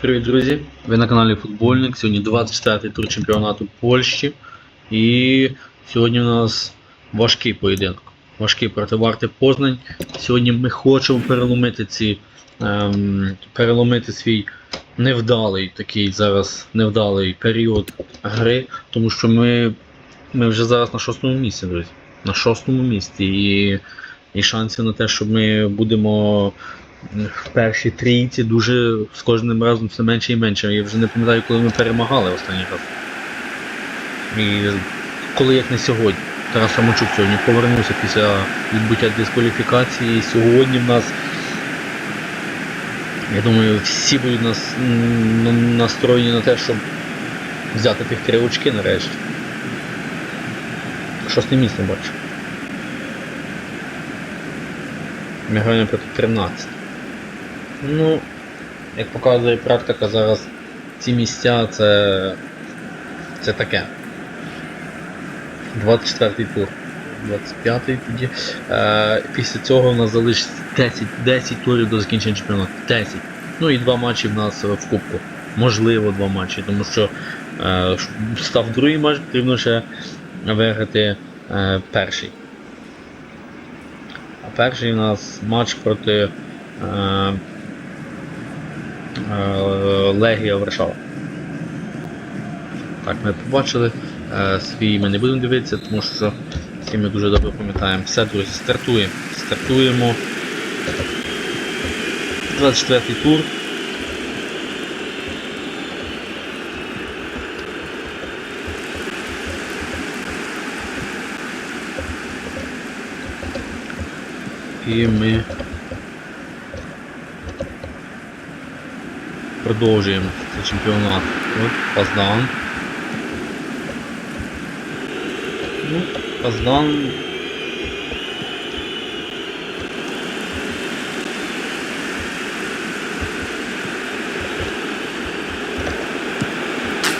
Привіт, друзі! Ви на каналі Футбольник. Сьогодні 24-й тур чемпіонату Польщі. І сьогодні у нас важкий поєдинок. Важкий проти Варти Познань. Сьогодні ми хочемо переломити ці, ем, переломити свій невдалий такий зараз невдалий період гри, тому що ми, ми вже зараз на шостому місці, друзі. На шостому місці. І, і шансів на те, що ми будемо в першій трійці дуже з кожним разом все менше і менше. Я вже не пам'ятаю, коли ми перемагали останній раз. І коли як не сьогодні. Тарас Самочук сьогодні повернувся після відбуття дискваліфікації. І сьогодні в нас, я думаю, всі будуть нас, настроєні на те, щоб взяти тих три очки нарешті. Шосте місце бачу. Ми граємо проти 13. Ну, як показує практика, зараз ці місця це. це таке. 24-й тур. 25-й тоді. Е, після цього в нас залишиться 10, 10 турів до закінчення чемпіонату. 10. Ну і два матчі в нас в Кубку. Можливо, два матчі, тому що е, став другий матч, потрібно ще виграти е, перший. А перший у нас матч проти е, Легія Варшава. Так, ми побачили. Е, свій ми не будемо дивитися, тому що всі ми дуже добре пам'ятаємо. Все, друзі, стартуємо. Стартуємо. 24-й тур. І ми продовжуємо цей чемпіонат. От, Паздан. Ну, Паздан.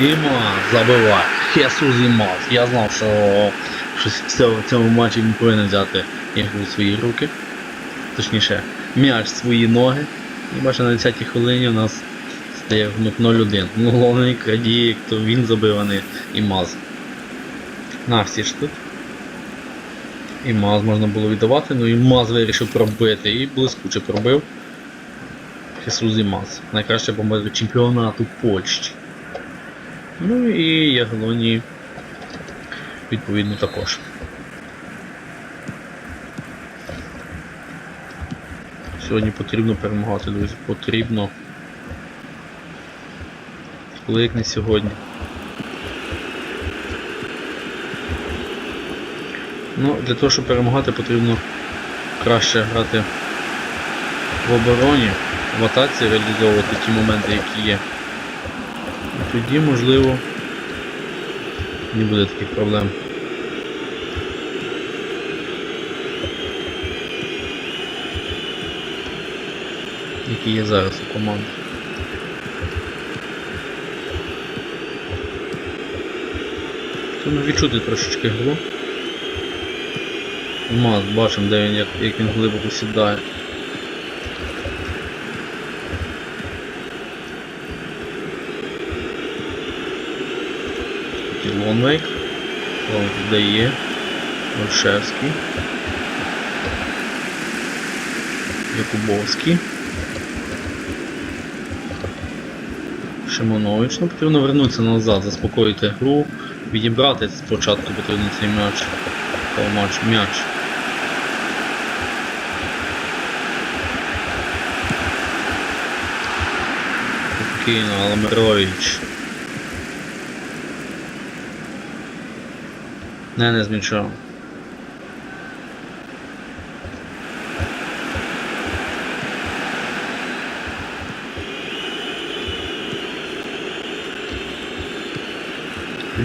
Іма забиває. Хесус Імас. Я знав, що щось в цьому, матчі він повинен взяти ігру в свої руки. Точніше, м'яч в свої ноги. І бачите, на 10-й хвилині у нас стає рахунок 0-1. Ну, головний крадій, то він забив, а не Імаз. На всі ж тут. Імаз можна було віддавати, ну Імаз вирішив пробити і блискуче пробив. Хесус Імаз. Найкраще бомбардир чемпіонату Польщі. Ну і Яглоні відповідно також. Сьогодні потрібно перемагати, друзі. Потрібно. Коли як не сьогодні. Ну, для того, щоб перемагати, потрібно краще грати в обороні, в атаці реалізовувати ті моменти, які є. І тоді, можливо, не буде таких проблем. Які є зараз у команди. Треба відчути трошечки гру. Маз, бачимо, де він, як, як він глибоко сідає. Лонвейк. Лонвейк дає. Ольшевський. Якубовський. Шимонович. Ну, потрібно вернутися назад, заспокоїти гру, відібрати спочатку потрібно цей м'яч. Матч, м'яч. Спокійно, Аламирович. Не, не змічав.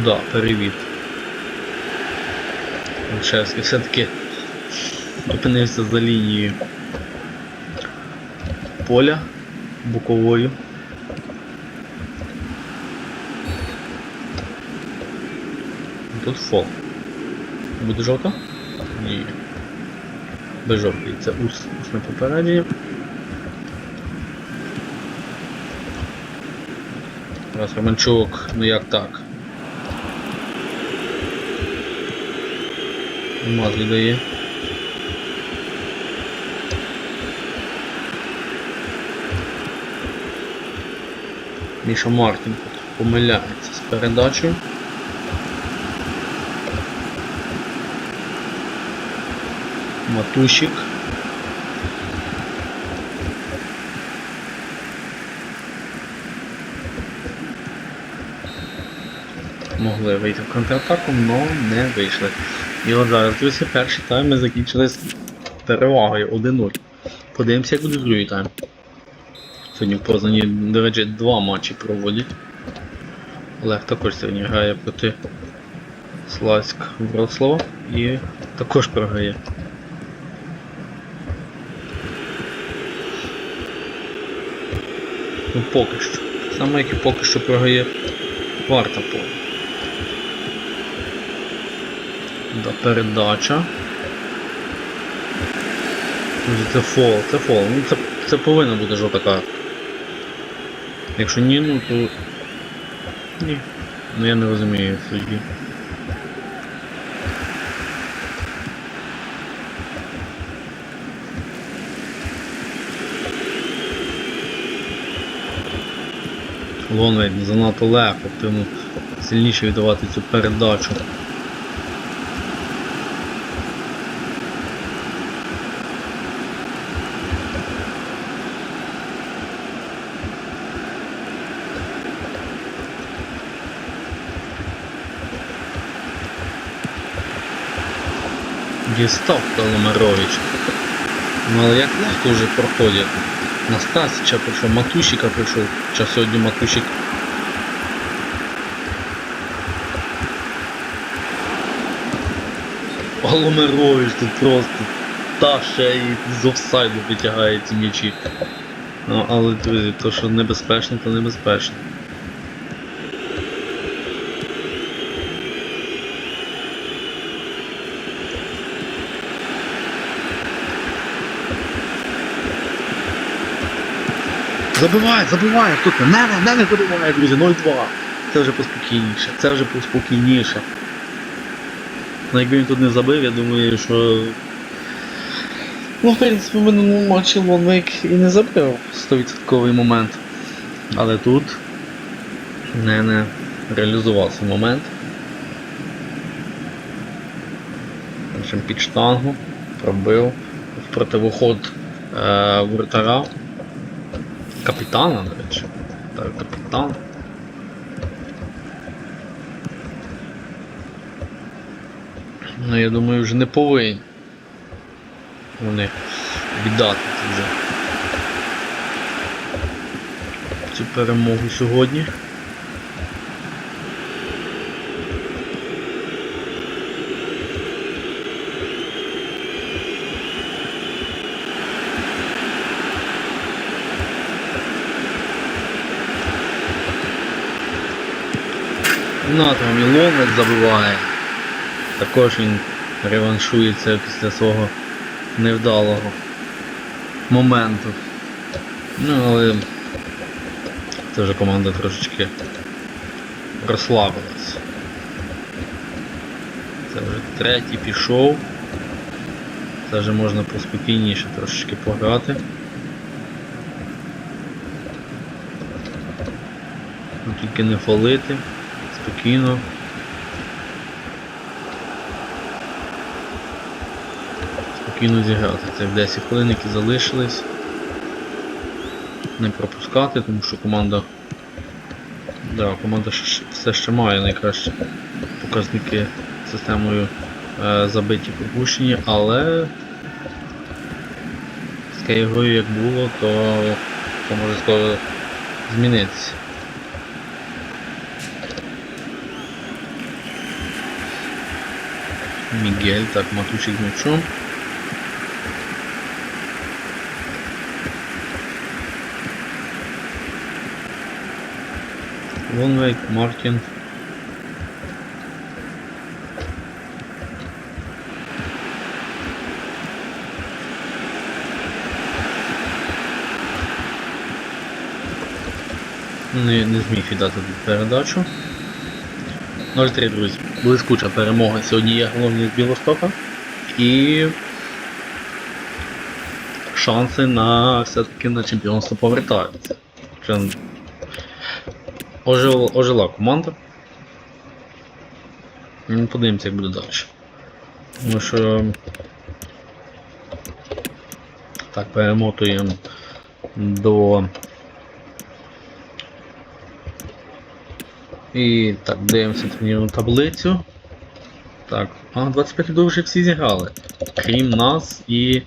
Да, перевід. Ольшевський все-таки опинився за лінією поля боковою. Тут фол. Буде жовта? Ні. Без жовтої. Це ус, усне попередження. Зараз Романчук, ну як так? Мазлі дає. Міша Мартін помиляється з передачею. Матущик. Могли вийти в контратаку, але не вийшли. І от зараз, друзі, перший тайм ми закінчили з перевагою 1-0. Подивимося, як буде другий тайм. Сьогодні в Познані, до речі, два матчі проводять. Олег також сьогодні грає проти Сласьк Вроцлава і також програє. Ну поки що. Саме як і поки що програє варта поле. Да, передача. Це фол, це фол. Ну, це, це повинна бути жовта картка. Якщо ні, ну то. Ні. Ну я не розумію судді. Лонвейт занадто легко, потрібно сильніше віддавати цю передачу. Дістав Коломарович. Ну але як легко вже проходять. Настасича прийшов, Матусіка прийшов. Час сьогодні Матусік. Коломарович тут просто та ще й з офсайду витягає ці м'ячі. Ну, але друзі, то що небезпечно, то небезпечно. Забиває, забиває, хто? Не, не, не, забиває, друзі, 0-2. Це вже поспокійніше, це вже поспокійніше. Ну якби він тут не забив, я думаю, що. Ну, в принципі, в минулому матчі Лонвейк і не забив 100% момент. Але тут не, не реалізував цей момент. Під штангу, пробив в противоход е, вратара. Капітана, до речі. Так, капітан. Ну я думаю, вже не повинні. Вони віддати вже. Цю перемогу сьогодні. Там і забиває. Також він реваншується після свого невдалого моменту. Ну, але це вже команда трошечки розслабилась. Це вже третій пішов. Це вже можна поспокійніше трошечки пограти. Ну, Тільки не фалити. Спокійно. Спокійно зіграти. Це в 10 хвилин, які залишились. Не пропускати, тому що команда. Да, команда все ще має найкращі показники системою е, забиті пропущені, але з грою як було, то, то може скоро змінитися. Мігель, так, Матусик з м'ячом. Вонвейк, Мартін. Не, не зміг віддати передачу. 0-3, друзі. Блискуча перемога. Сьогодні є головний з Білостока. І шанси на все-таки на чемпіонство повертаються. Ожила, ожила команда. Ну, Подивимося, як буде далі. Тому що. Так, перемотуємо до. І так, дивимося турнірну таблицю. Так, а 25 рядов вже всі зіграли. Крім нас і.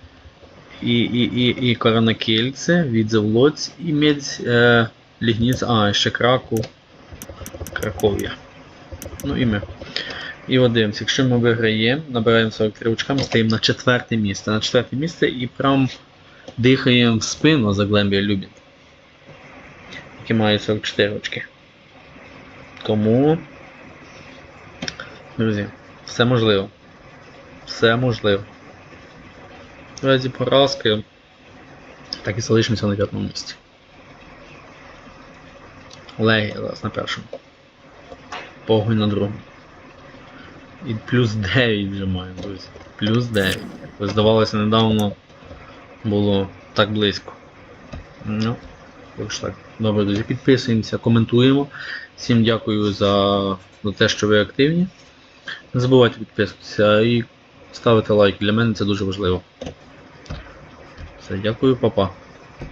І, і, і, і Коронакельце, Відзевлоць і Медь е, Лігніц, а, ще Краку. Краков'я. Ну і ми. І от дивимося, якщо ми виграємо, набираємо 43 очка, ми стаємо на четверте місце. На четверте місце і прям дихаємо в спину за Глембія Любін. Який має 44 очки. Тому. Друзі, все можливо. Все можливо. В поразки. Так і залишимося на п'ятому місці. Легія зараз на першому. Погонь на другому. І плюс 9 вже маємо, друзі. Плюс 9. Як здавалося, недавно було так близько. Ну, так що так. Добре, друзі, підписуємося, коментуємо. Всім дякую за, за те, що ви активні. Не забувайте підписуватися і ставити лайк. Для мене це дуже важливо. Все, дякую, папа.